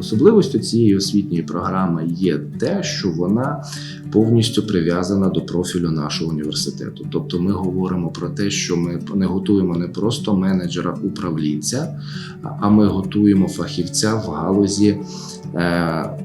Особливістю цієї освітньої програми є те, що вона повністю прив'язана до профілю нашого університету. Тобто, ми говоримо про те, що ми не готуємо не просто менеджера управлінця, а ми готуємо фахівця в галузі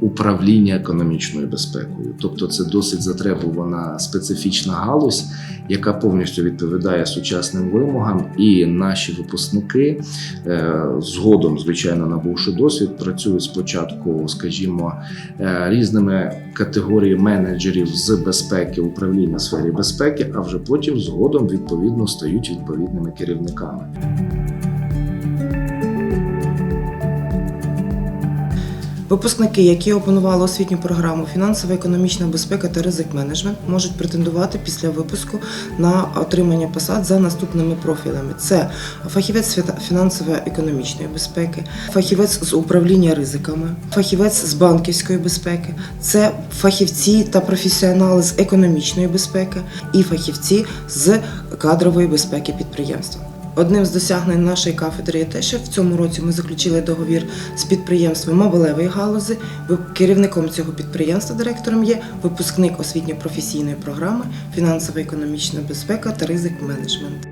управління економічною безпекою. Тобто, це досить затребувана специфічна галузь, яка повністю відповідає сучасним вимогам, і наші випускники е, згодом, звичайно, набувши досвід, працюють спочатку, скажімо, е, різними категоріями менеджерів з безпеки, управління сфері безпеки, а вже потім згодом відповідно стають відповідними керівниками. Випускники, які опанували освітню програму фінансова економічна безпека та ризик менеджмент, можуть претендувати після випуску на отримання посад за наступними профілями: це фахівець фінансово-економічної безпеки, фахівець з управління ризиками, фахівець з банківської безпеки, це фахівці та професіонали з економічної безпеки і фахівці з кадрової безпеки підприємства. Одним з досягнень нашої кафедри є те, що в цьому році ми заключили договір з підприємством мобилевої галузі. Керівником цього підприємства, директором є випускник освітньо-професійної програми фінансово-економічна безпека та ризик менеджмент.